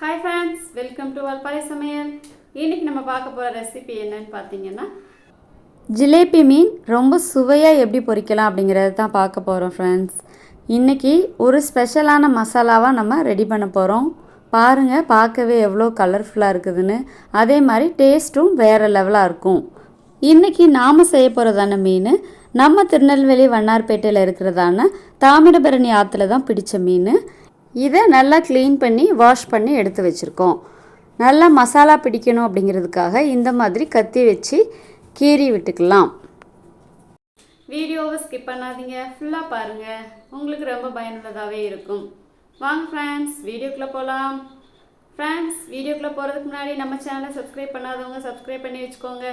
Hi friends welcome to Valparai சமையல் இன்னைக்கு நம்ம பார்க்க போகிற ரெசிபி என்னன்னு பார்த்தீங்கன்னா ஜிலேபி மீன் ரொம்ப சுவையாக எப்படி பொரிக்கலாம் அப்படிங்கிறத தான் பார்க்க போகிறோம் ஃப்ரெண்ட்ஸ் இன்றைக்கி ஒரு ஸ்பெஷலான மசாலாவாக நம்ம ரெடி பண்ண போகிறோம் பாருங்கள் பார்க்கவே எவ்வளோ கலர்ஃபுல்லாக இருக்குதுன்னு. அதே மாதிரி டேஸ்ட்டும் வேறு லெவலாக இருக்கும். இன்றைக்கி நாம் செய்ய போகிறதான மீன் நம்ம திருநெல்வேலி வண்ணார்பேட்டையில் இருக்கிறதான தாமிரபரணி ஆற்றுல தான் பிடித்த மீன். இதை நல்லா க்ளீன் பண்ணி வாஷ் பண்ணி எடுத்து வச்சுருக்கோம். நல்லா மசாலா பிடிக்கணும் அப்படிங்கிறதுக்காக இந்த மாதிரி கத்தி வச்சு கீறி விட்டுக்கலாம். வீடியோவை ஸ்கிப் பண்ணாதீங்க. ஃபுல்லாக பாருங்கள் உங்களுக்கு ரொம்ப பயனுள்ளதாகவே இருக்கும். வாங்க ஃப்ரெண்ட்ஸ் வீடியோக்குள்ளே போகலாம் ஃப்ரெண்ட்ஸ் வீடியோக்குள்ளே போகிறதுக்கு முன்னாடி நம்ம சேனலை சப்ஸ்கிரைப் பண்ணாதவங்க சப்ஸ்கிரைப் பண்ணி வச்சுக்கோங்க.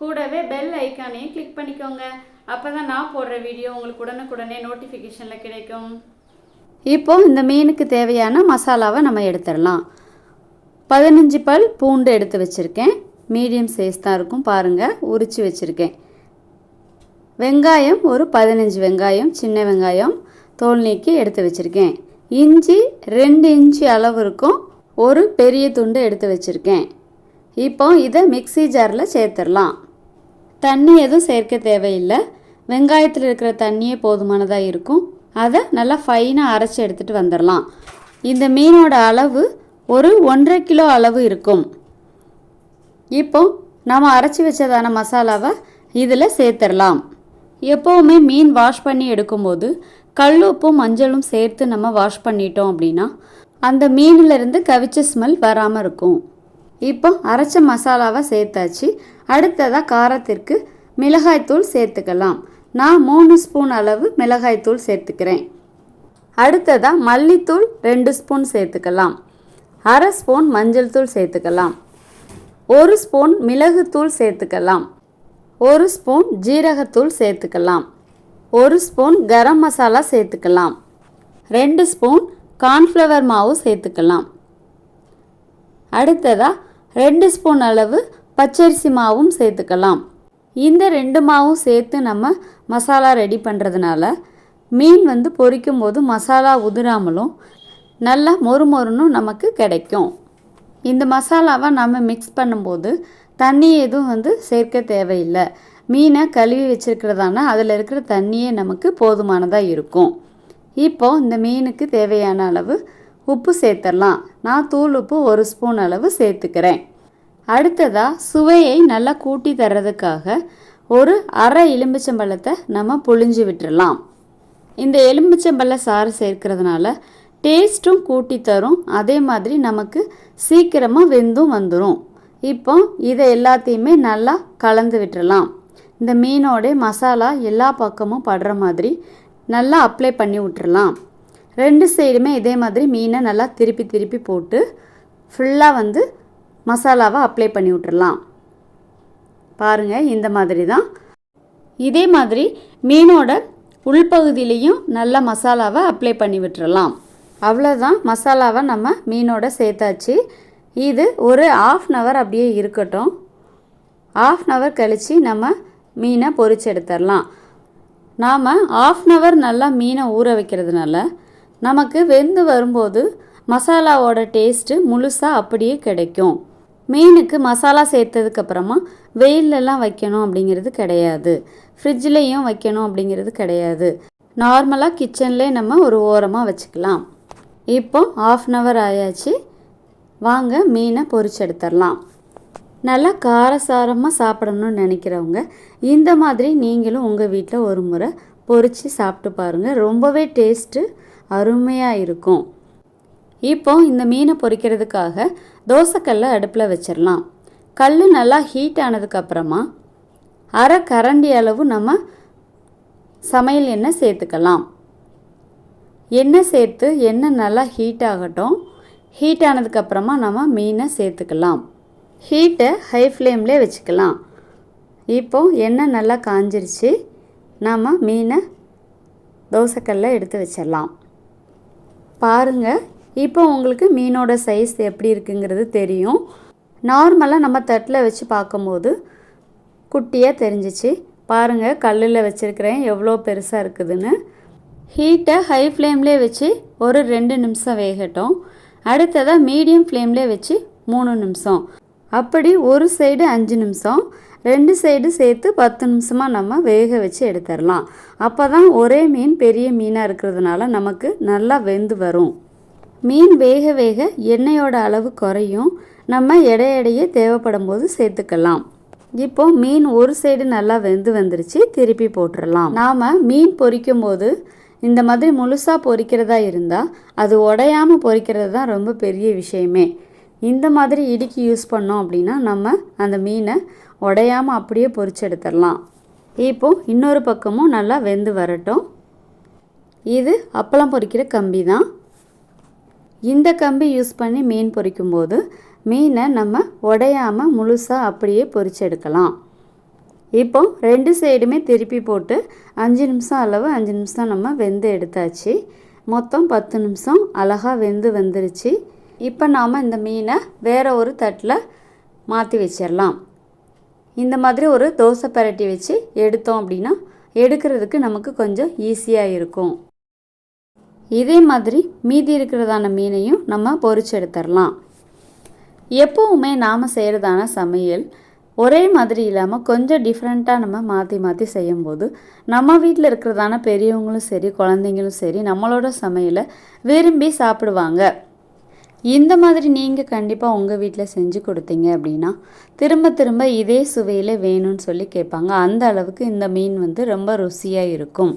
கூடவே பெல் ஐக்கானையும் கிளிக் பண்ணிக்கோங்க. அப்போ தான் நான் போடுற வீடியோ உங்களுக்கு உடனுக்குடனே நோட்டிஃபிகேஷனில் கிடைக்கும். இப்போ இந்த மீனுக்கு தேவையான மசாலாவை நம்ம எடுத்துடலாம். பதினஞ்சு பல் பூண்டு எடுத்து வச்சுருக்கேன். மீடியம் சைஸ் தான் இருக்கும் பாருங்கள் உரித்து வச்சுருக்கேன். வெங்காயம் ஒரு பதினஞ்சு வெங்காயம் சின்ன வெங்காயம் தோல் நீக்கி எடுத்து வச்சுருக்கேன். இஞ்சி ரெண்டு இன்ச்சு அளவு இருக்கும் ஒரு பெரிய துண்டு எடுத்து வச்சுருக்கேன். இப்போ இதை மிக்ஸி ஜாரில் சேர்த்துடலாம். தண்ணி எதுவும் சேர்க்க தேவையில்லை. வெங்காயத்தில் இருக்கிற தண்ணியே போதுமானதாக இருக்கும். அதை நல்லா ஃபைனாக அரைச்சி எடுத்துகிட்டு வந்துடலாம். இந்த மீனோட அளவு ஒரு ஒன்றரை கிலோ அளவு இருக்கும். இப்போ நாம் அரைச்சி வச்சதான மசாலாவை இதில் சேர்த்துடலாம். எப்போவுமே மீன் வாஷ் பண்ணி எடுக்கும்போது கல் உப்பும் மஞ்சளும் சேர்த்து நம்ம வாஷ் பண்ணிட்டோம் அப்படின்னா அந்த மீனிலிருந்து கவிச்ச ஸ்மெல் வராமல் இருக்கும். இப்போ அரைச்ச மசாலாவை சேர்த்தாச்சு. அடுத்ததாக காரத்திற்கு மிளகாய்த்தூள் சேர்த்துக்கலாம். நான் மூணு ஸ்பூன் அளவு மிளகாய்த்தூள் சேர்த்துக்கிறேன். அடுத்ததாக மல்லித்தூள் ரெண்டு ஸ்பூன் சேர்த்துக்கலாம். அரை ஸ்பூன் மஞ்சள் தூள் சேர்த்துக்கலாம். ஒரு ஸ்பூன் மிளகுத்தூள் சேர்த்துக்கலாம். ஒரு ஸ்பூன் ஜீரகத்தூள் சேர்த்துக்கலாம். ஒரு ஸ்பூன் கரம் மசாலா சேர்த்துக்கலாம். ரெண்டு ஸ்பூன் கார்ன்ஃப்ளவர் மாவு சேர்த்துக்கலாம். அடுத்ததாக ரெண்டு ஸ்பூன் அளவு பச்சரிசி மாவும் சேர்த்துக்கலாம். இந்த ரெண்டு மாவும் சேர்த்து நம்ம மசாலா ரெடி பண்ணுறதுனால மீன் வந்து பொரிக்கும் போது மசாலா உதிராமலும் நல்லா மொறு மொறுனும் நமக்கு கிடைக்கும். இந்த மசாலாவை நம்ம மிக்ஸ் பண்ணும்போது தண்ணி எதுவும் வந்து சேர்க்க தேவையில்லை. மீனை கழுவி வச்சுருக்கிறதானா அதில் இருக்கிற தண்ணியே நமக்கு போதுமானதாக இருக்கும். இப்போ இந்த மீனுக்கு தேவையான அளவு உப்பு சேர்த்துடலாம். நான் தூள் உப்பு ஒரு ஸ்பூன் அளவு சேர்த்துக்கிறேன். அடுத்ததாக சுவையை நல்லா கூட்டி தர்றதுக்காக ஒரு அரை எலும்பிச்சம்பழத்தை நம்ம புழிஞ்சு விட்டுறலாம். இந்த எலும்பிச்சம்பழ சாறு சேர்க்கறதுனால டேஸ்ட்டும் கூட்டி தரும். அதே மாதிரி நமக்கு சீக்கிரமாக வெந்தும் வந்துடும் இப்போ இதை எல்லாத்தையுமே நல்லா கலந்து விட்டுடலாம் இந்த மீனோட மசாலா எல்லா பக்கமும் படுற மாதிரி நல்லா அப்ளை பண்ணி விட்டுறலாம். ரெண்டு சைடுமே இதே மாதிரி மீனை நல்லா திருப்பி திருப்பி போட்டு ஃபுல்லாக வந்து மசாலாவை அப்ளை பண்ணி விட்டுறலாம். பாருங்கள் இந்த மாதிரி தான். இதே மாதிரி மீனோட உள்பகுதியிலையும் நல்ல மசாலாவை அப்ளை பண்ணி விட்டுறலாம். அவ்வளோதான் மசாலாவை நம்ம மீனோட சேர்த்தாச்சு. இது ஒரு ஆஃப் அன் ஹவர் அப்படியே இருக்கட்டும். ஆஃப் அன் ஹவர் கழித்து நம்ம மீனை பொறிச்சு எடுத்துடலாம். நாம் ஆஃப் அன் ஹவர் நல்லா மீனை ஊற வைக்கிறதுனால நமக்கு வெந்து வரும்போது மசாலாவோட டேஸ்ட்டு முழுசாக அப்படியே கிடைக்கும். மீனுக்கு மசாலா சேர்த்ததுக்கப்புறமா வெயிலெலாம் வைக்கணும் அப்படிங்கிறது கிடையாது. ஃப்ரிட்ஜ்லேயும் வைக்கணும் அப்படிங்கிறது கிடையாது. நார்மலாக கிச்சன்லே நம்ம ஒரு ஓரமாக வச்சுக்கலாம். இப்போ ஆஃப் அன் ஹவர் ஆயாச்சு. வாங்க மீனை பொரிச்சு எடுத்துடலாம் நல்லா காரசாரமாக சாப்பிடணும்னு நினைக்கிறவங்க இந்த மாதிரி நீங்களும் உங்கள் வீட்டில் ஒரு முறை பொரித்து சாப்பிட்டு பாருங்கள் ரொம்பவே டேஸ்ட்டு அருமையாக இருக்கும். இப்போ இந்த மீனை பொறிக்கிறதுக்காக தோசைக்கல்லை அடுப்பில் வச்சிடலாம். கல் நல்லா ஹீட் ஆனதுக்கப்புறமா அரை கரண்டி அளவு நம்ம சமையல் எண்ணெய் சேர்த்துக்கலாம். எண்ணெய் சேர்த்து எண்ணெய் நல்லா ஹீட் ஆகட்டும். ஹீட் ஆனதுக்கப்புறமா நம்ம மீனை சேர்த்துக்கலாம். ஹீட்டை ஹை ஃப்ளேம்லே வச்சுக்கலாம். இப்போ எண்ணெய் நல்லா காஞ்சிருச்சு நாம் மீனை தோசைக்கல்ல எடுத்து வச்சிடலாம். பாருங்கள் இப்போ உங்களுக்கு மீனோட சைஸ் எப்படி இருக்குங்கிறது தெரியும். நார்மலாக நம்ம தட்டில் வச்சு பார்க்கும்போது குட்டியாக தெரிஞ்சிச்சு. பாருங்கள் கல்லில் வச்சுருக்கிறேன் எவ்வளோ பெருசாக இருக்குதுன்னு. ஹீட்டை ஹை ஃப்ளேம்லேயே வச்சு ஒரு ரெண்டு நிமிஷம் வேகட்டும். அடுத்ததாக மீடியம் ஃப்ளேம்லேயே வச்சு மூணு நிமிஷம். அப்படி ஒரு சைடு அஞ்சு நிமிஷம் ரெண்டு சைடு சேர்த்து பத்து நிமிஷமாக நம்ம வேக வச்சு எடுத்துடலாம். அப்போ தான் ஒரே மீன் பெரிய மீனாக இருக்கிறதுனால நமக்கு நல்லா வெந்து வரும். மீன் வேக வேக எண்ணெயோட அளவு குறையும். நம்ம எடையடையே தேவைப்படும் போது சேர்த்துக்கலாம். இப்போ மீன் ஒரு சைடு நல்லா வெந்து வந்துருச்சு திருப்பி போட்டுடலாம் நாம் மீன் பொரிக்கும் போது இந்த மாதிரி முழுசாக பொரிக்கிறதா இருந்தால் அது உடையாமல் பொரிக்கிறது தான் ரொம்ப பெரிய விஷயமே. இந்த மாதிரி இடுக்கி யூஸ் பண்ணோம் அப்படின்னா நம்ம அந்த மீனை உடையாமல் அப்படியே பொரிச்சு எடுத்துடலாம் இப்போ இன்னொரு பக்கமும் நல்லா வெந்து வரட்டும். இது அப்பளம் பொரிக்கிற கம்பி தான் இந்த கம்பி யூஸ் பண்ணி மீன் பொரிக்கும்போது மீனை நம்ம உடையாமல் முழுசாக அப்படியே பொறிச்செடுக்கலாம். இப்போ ரெண்டு சைடுமே திருப்பி போட்டு அஞ்சு நிமிஷம் அளவு அஞ்சு நிமிஷம் நம்ம வெந்து எடுத்தாச்சு. மொத்தம் பத்து நிமிஷம் அழகாக வெந்து வந்துருச்சு. இப்போ நாம் இந்த மீனை வேறு ஒரு தட்டில் மாற்றி வச்சிடலாம். இந்த மாதிரி ஒரு தோசை பரட்டி வச்சு எடுத்தோம் அப்படின்னா எடுக்கிறதுக்கு நமக்கு கொஞ்சம் ஈஸியாக இருக்கும். இதே மாதிரி மீதி இருக்கிறதான மீனையும் நம்ம பொறிச்சு எடுத்துடலாம் எப்போவுமே நாம் செய்கிறதான சமையல் ஒரே மாதிரி இல்லாமல் கொஞ்சம் டிஃப்ரெண்ட்டாக நம்ம மாற்றி மாற்றி செய்யும்போது நம்ம வீட்டில் இருக்கிறதான பெரியவங்களும் சரி குழந்தைங்களும் சரி நம்மளோட சமையலை விரும்பி சாப்பிடுவாங்க. இந்த மாதிரி நீங்கள் கண்டிப்பாக உங்கள் வீட்டில் செஞ்சு கொடுத்தீங்க அப்படின்னா திரும்ப திரும்ப இதே சுவையில் வேணும்னு சொல்லி கேட்பாங்க. அந்த அளவுக்கு இந்த மீன் வந்து ரொம்ப ருசியாக இருக்கும்.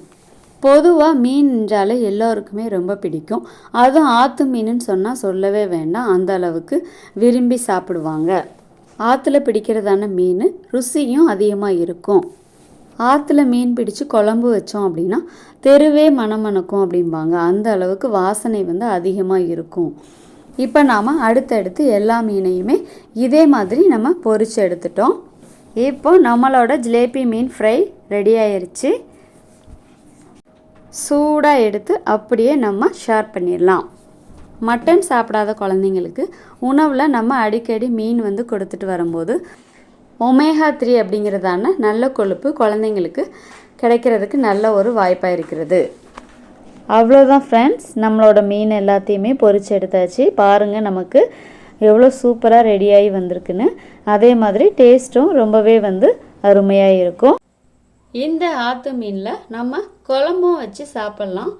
பொதுவாக மீன் என்றாலே எல்லோருக்குமே ரொம்ப பிடிக்கும். அதுவும் ஆற்று மீனுன்னு சொன்னால் சொல்லவே வேண்டாம். அந்த அளவுக்கு விரும்பி சாப்பிடுவாங்க. ஆற்றுல பிடிக்கிறதான மீன் ருசியும் அதிகமாக இருக்கும். ஆற்றுல மீன் பிடிச்சு குழம்பு வச்சோம் அப்படின்னா தெருவே மணமணக்கும் அப்படிம்பாங்க. அந்த அளவுக்கு வாசனை வந்து அதிகமாக இருக்கும். இப்போ நாம் அடுத்தடுத்து எல்லா மீனையுமே இதே மாதிரி நம்ம பொறிச்சு எடுத்துட்டோம். இப்போ நம்மளோட ஜிலேபி மீன் ஃப்ரை ரெடி ஆயிடுச்சு சூடாக எடுத்து அப்படியே நம்ம ஷேர் பண்ணிடலாம். மட்டன் சாப்பிடாத குழந்தைங்களுக்கு உணவில் நம்ம அடிக்கடி மீன் வந்து கொடுத்துட்டு வரும்போது ஒமேகா த்ரீ அப்படிங்கிறதான நல்ல கொழுப்பு குழந்தைங்களுக்கு கிடைக்கிறதுக்கு நல்ல ஒரு வாய்ப்பாக இருக்கிறது. அவ்வளோதான் ஃப்ரெண்ட்ஸ் நம்மளோட மீன் எல்லாத்தையுமே பொறிச்சு எடுத்தாச்சு. பாருங்கள் நமக்கு எவ்வளோ சூப்பராக ரெடியாகி வந்திருக்குன்னு. அதே மாதிரி டேஸ்ட்டும் ரொம்பவே வந்து அருமையாக இருக்கும். இந்த ஆற்று மீனில் நம்ம குழம்பும் வச்சு சாப்பிட்லாம்.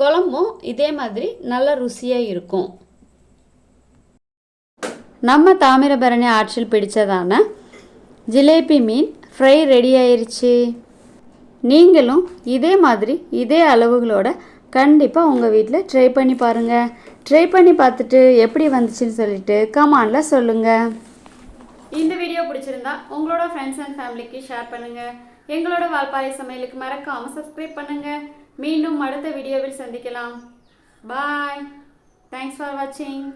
குழம்பும் இதே மாதிரி நல்ல ருசியாக இருக்கும். நம்ம தாமிரபரணி ஆற்றில் பிடித்ததான ஜிலேபி மீன் ஃப்ரை ரெடி ஆயிடுச்சு நீங்களும் இதே மாதிரி இதே அளவுகளோட கண்டிப்பாக உங்கள் வீட்டில் ட்ரை பண்ணி பாருங்கள் ட்ரை பண்ணி பார்த்துட்டு எப்படி வந்துச்சுன்னு சொல்லிட்டு கமானில் சொல்லுங்கள் இந்த வீடியோ பிடிச்சிருந்தா உங்களோட ஃப்ரெண்ட்ஸ் அண்ட் ஃபேமிலிக்கு ஷேர் பண்ணுங்கள் எங்களோட வால்பாறை சமையலுக்கு மறக்காமல் சப்ஸ்கிரைப் பண்ணுங்கள் மீண்டும் அடுத்த வீடியோவில் சந்திக்கலாம். பாய் தேங்க்ஸ் ஃபார் வாட்சிங்